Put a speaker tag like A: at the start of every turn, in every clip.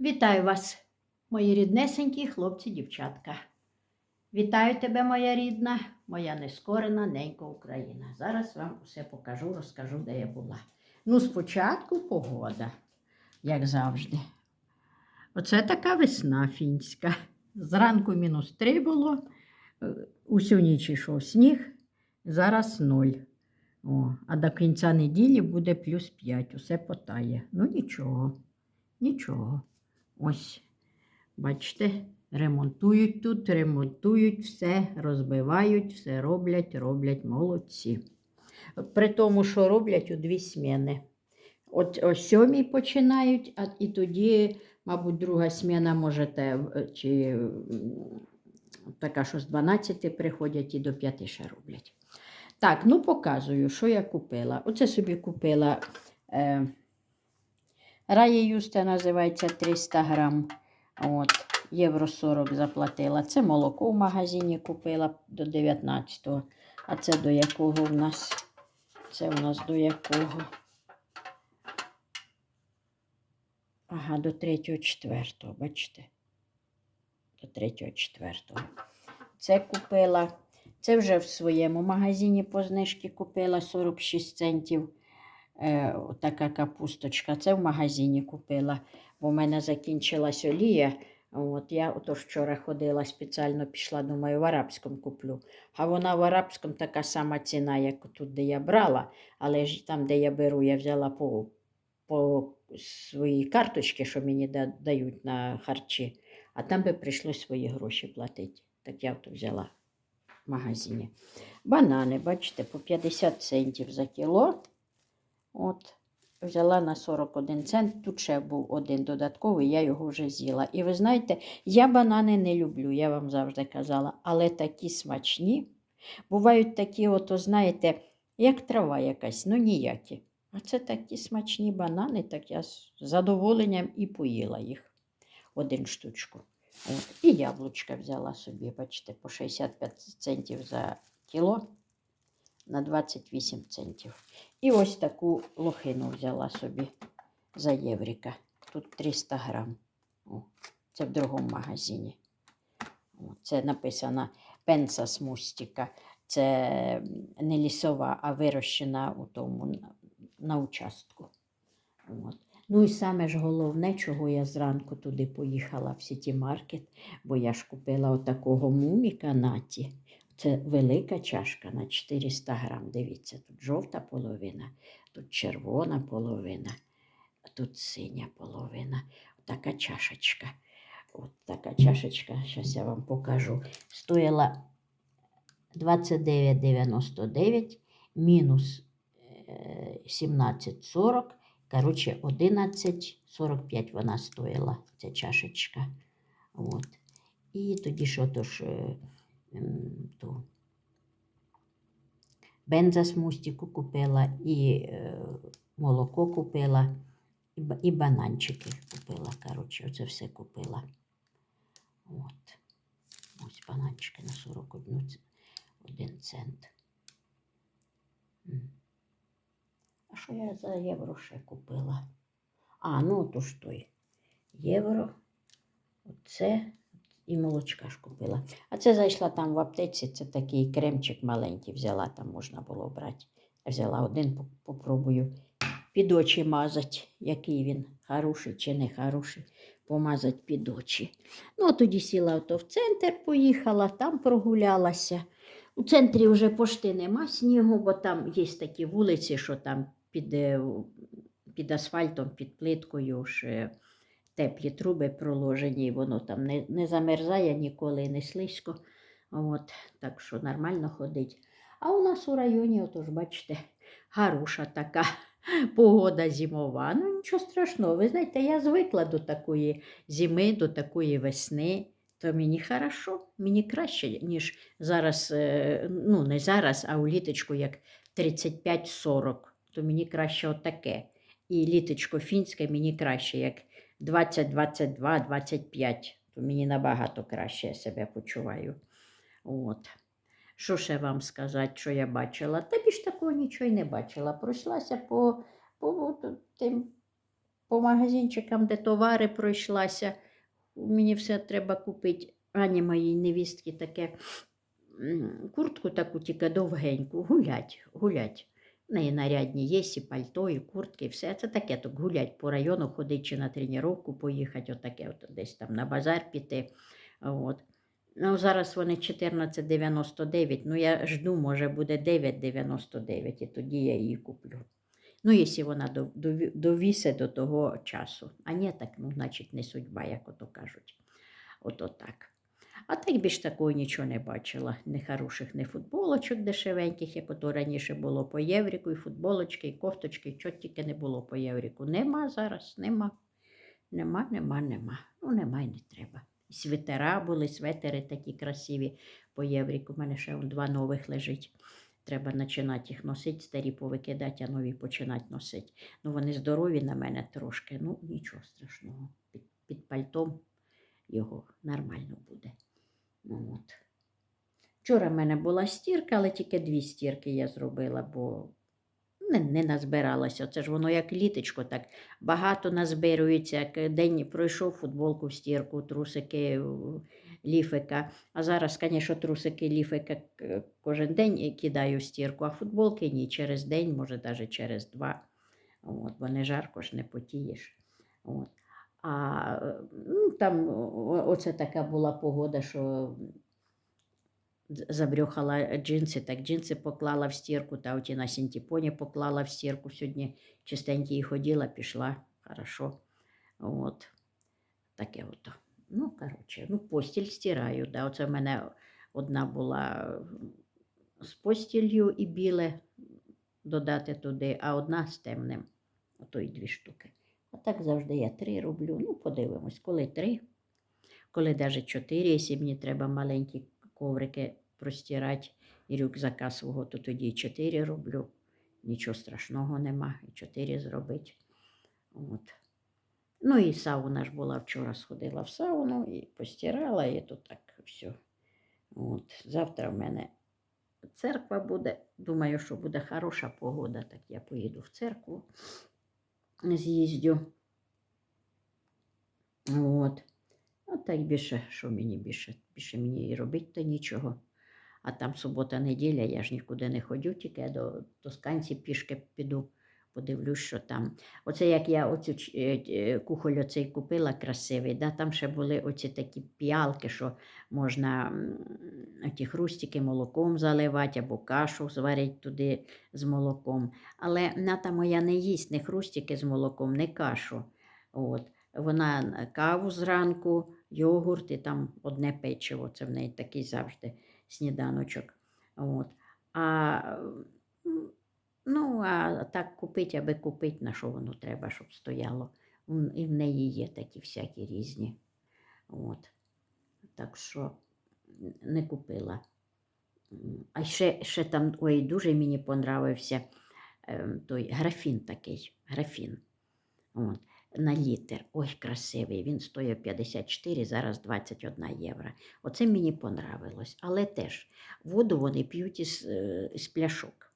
A: Вітаю вас, мої ріднесенькі хлопці, дівчатка. Вітаю тебе, моя рідна, моя нескорена ненька Україна. Зараз вам все покажу, розкажу, де я була. Ну, спочатку погода, як завжди. Оце така весна фінська. Зранку мінус три було, усю ніч йшов сніг, зараз ноль. О, а до кінця неділі буде плюс 5, усе потає. Ну нічого, нічого. Ось, бачите, ремонтують тут, ремонтують все, розбивають, все роблять, роблять молодці. При тому, що роблять у дві сміни. От о сьомій починають, а і тоді, мабуть, друга сміна можете, чи така, що з 12 приходять і до 5 ще роблять. Так, ну показую, що я купила. Оце собі купила. Е, Рає Юста називається 300 грам. От, євро 40 заплатила. Це молоко в магазині купила до 19-го. А це до якого в нас? Це у нас до якого? Ага, до 3-4, бачите? До 3-4. Це купила. Це вже в своєму магазині по знижці купила 46 центів. Е, така капусточка. Це в магазині купила, бо в мене закінчилась олія. От я отож вчора ходила спеціально пішла, думаю, в арабському куплю. А вона в арабському така сама ціна, як тут, де я брала. Але ж там, де я беру, я взяла по, по своїй карточці, що мені да- дають на харчі, а там би прийшлось свої гроші платити. Так я то взяла в магазині. Банани, бачите, по 50 центів за кіло. От, взяла на 41 цент. Тут ще був один додатковий, я його вже з'їла. І ви знаєте, я банани не люблю, я вам завжди казала, але такі смачні. Бувають такі, ото, знаєте, як трава якась, ну ніякі. А це такі смачні банани, так я з задоволенням і поїла їх один штучку. От. І яблучка взяла собі, бачите, по 65 центів за кіло на 28 центів. І ось таку лохину взяла собі за єврика. Тут 300 грам. О, це в другому магазині. О, це написано пенса смустіка. Це не лісова, а вирощена у тому на участку. От. Ну і саме ж головне, чого я зранку туди поїхала в Сіті Маркет, бо я ж купила отакого муміка наті. Це велика чашка на 400 грам. Дивіться, тут жовта половина, тут червона половина, тут синя половина. Така чашечка. От така чашечка, зараз я вам покажу. Стоїла 29,99 мінус е, 17,40. Коротше, 11,45 вона стоїла, ця чашечка. От. І тоді що то ж е, ту бенза купила, і е, молоко купила, і бананчики купила. Коротше, оце все купила. От. Ось бананчики на 41 один цент. А що я за євро ще купила? А, ну то ж той євро. Оце і молочка ж купила. А це зайшла там в аптеці, це такий кремчик маленький взяла, там можна було брати. Взяла один, по- попробую під очі мазати, який він хороший чи не хороший, помазати під очі. Ну, тоді сіла ото в центр, поїхала, там прогулялася. У центрі вже пошти нема снігу, бо там є такі вулиці, що там під, е, під асфальтом, під плиткою ж е, теплі труби проложені, воно там не, не замерзає ніколи не слизько. От, так що нормально ходить. А у нас у районі, отож, бачите, гаруша така погода зимова. Ну, нічого страшного. Ви знаєте, я звикла до такої зими, до такої весни. То мені хорошо, мені краще, ніж зараз, е, ну не зараз, а у літочку як 35-40. То мені краще отаке. І літочко фінське мені краще, як 20, 22, 25. То мені набагато краще я себе почуваю. От. Що ще вам сказати, що я бачила? Та більш такого нічого й не бачила. Пройшлася по, по тим по магазинчикам, де товари пройшлася. Мені все треба купити. Ані моїй невістки таке куртку таку тільки довгеньку, гулять, гулять. Неї нарядні є, і пальто, і куртки, і все. Це таке, так гулять по району, ходить чи на тренування поїхати, отаке, от десь там на базар піти. От. Ну, зараз вони 14,99, ну я жду, може буде 9,99, і тоді я її куплю. Ну, якщо вона дов- довісе до того часу. А ні, так, ну, значить, не судьба, як ото кажуть. Ото так. А так більш такого нічого не бачила. Ні хороших, ні футболочок дешевеньких, як ото раніше було по євріку, і футболочки, і кофточки, що тільки не було по євріку. Нема зараз, нема. Нема, нема, нема. Ну, нема і не треба. І Свитера були, светери такі красиві по євріку. У мене ще два нових лежить. Треба починати їх носити, старі повикидати, а нові починати носити. Ну, вони здорові на мене трошки. Ну, нічого страшного. Під, під пальтом його нормально буде. От. Вчора в мене була стірка, але тільки дві стірки я зробила, бо не, не назбиралася. Це ж воно як літочко, так багато назбирується. Як день пройшов футболку в стірку, трусики ліфика. А зараз, звісно, трусики ліфика кожен день кидаю в стірку, а футболки ні, через день, може навіть через два. От, бо не жарко ж не потієш. От. А ну, там оце така була погода, що забрюхала джинси, так джинси поклала в стірку, та оті на синтепоні поклала в стірку. Сьогодні чистенькі і ходила, пішла, хорошо. От. Таке ото. Ну, коротше, ну, постіль стираю. Да. Оце в мене одна була з постілью і біле додати туди, а одна з темним. Ото й дві штуки. А так завжди я три роблю. Ну, подивимось, коли три, коли навіть чотири, якщо мені треба маленькі коврики простирати і рюкзака свого, то тоді чотири роблю. Нічого страшного нема, і чотири зробити. От. Ну і сауна ж була вчора, сходила в сауну і постирала, і то так все. От. Завтра в мене церква буде. Думаю, що буде хороша погода, так я поїду в церкву, з'їздю. От. А так більше, що мені більше? Більше мені і робити то нічого. А там субота-неділя, я ж нікуди не ходю, тільки я до Тосканці пішки піду, подивлюсь, що там. Оце як я оцю е, е, кухоль оцей купила красивий, да, там ще були оці такі піалки, що можна ті хрустики молоком заливати або кашу зварити туди з молоком. Але ната моя не їсть не хрустики з молоком, не кашу. От. Вона каву зранку, йогурт і там одне печиво. Це в неї такий завжди сніданочок. От. А, ну, а так купити, аби купити, на що воно треба, щоб стояло. І в неї є такі всякі різні. От. Так що не купила. А ще, ще там, ой, дуже мені понравився ем, той графін такий, графін. От, на літр. Ой, красивий. Він стоїть 54, зараз 21 євро. Оце мені понравилось. Але теж воду вони п'ють із, е, із пляшок.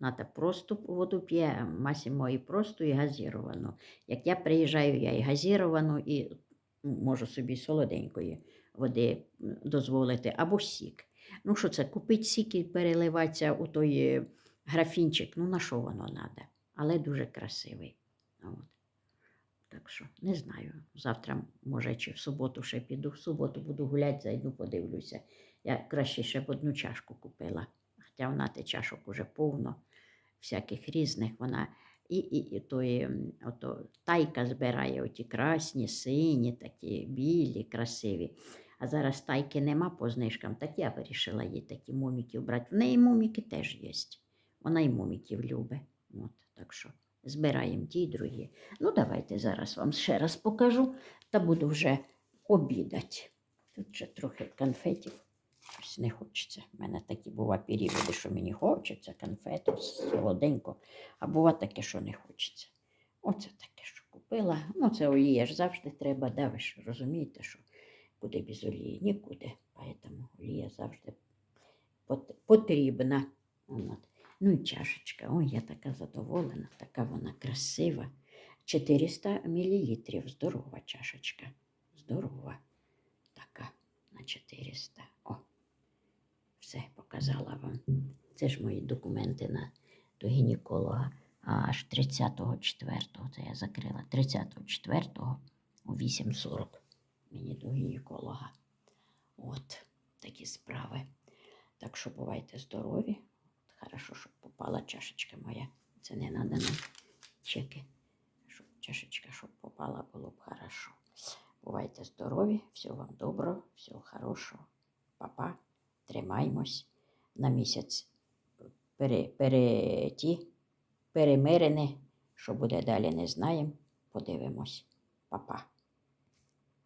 A: Ната просто воду п'є, Масімо і просто, і газіровану. Як я приїжджаю, я і газіровану, і можу собі солоденької води дозволити, або сік. Ну, що це, купити сік і переливатися у той е, графінчик, ну на що воно треба? Але дуже красивий. От. Так що не знаю. Завтра, може, чи в суботу ще піду. В суботу буду гуляти, зайду, подивлюся. Я краще ще б одну чашку купила. Хоча вона те чашок уже повно, всяких різних. Вона і, і, і тої, ото, тайка збирає оті красні, сині, такі білі, красиві. А зараз тайки нема по знижкам, так я вирішила їй такі моміків брати. В неї моміки теж є. Вона і моміків любить. От, так що збираємо ті й другі. Ну, давайте зараз вам ще раз покажу та буду вже обідати. Тут ще трохи конфетів. Щось не хочеться. У мене такі бува періоди, що мені хочеться конфету солоденько, а бува таке, що не хочеться. Оце таке, що купила. Ну, це олія ж завжди треба, да, ви ж розумієте, що куди без олії? Нікуди. Поэтому олія завжди потрібна. Ну і чашечка. Ой, я така задоволена, така вона красива. 400 мл. Здорова чашечка. Здорова. Така на 400. О, все показала вам. Це ж мої документи на, до гінеколога. Аж 34-го, це я закрила. 34-го о 8.40 мені до гінеколога. От такі справи. Так що бувайте здорові. Хорошо, щоб попала чашечка моя. Це не треба нам чеки. Щоб чашечка, щоб попала, було б хорошо. Бувайте здорові, всього вам доброго, всього хорошого. Папа, тримаймось на місяць. Пере, пере, ті, перемирене, що буде далі, не знаємо. Подивимось. Па-па.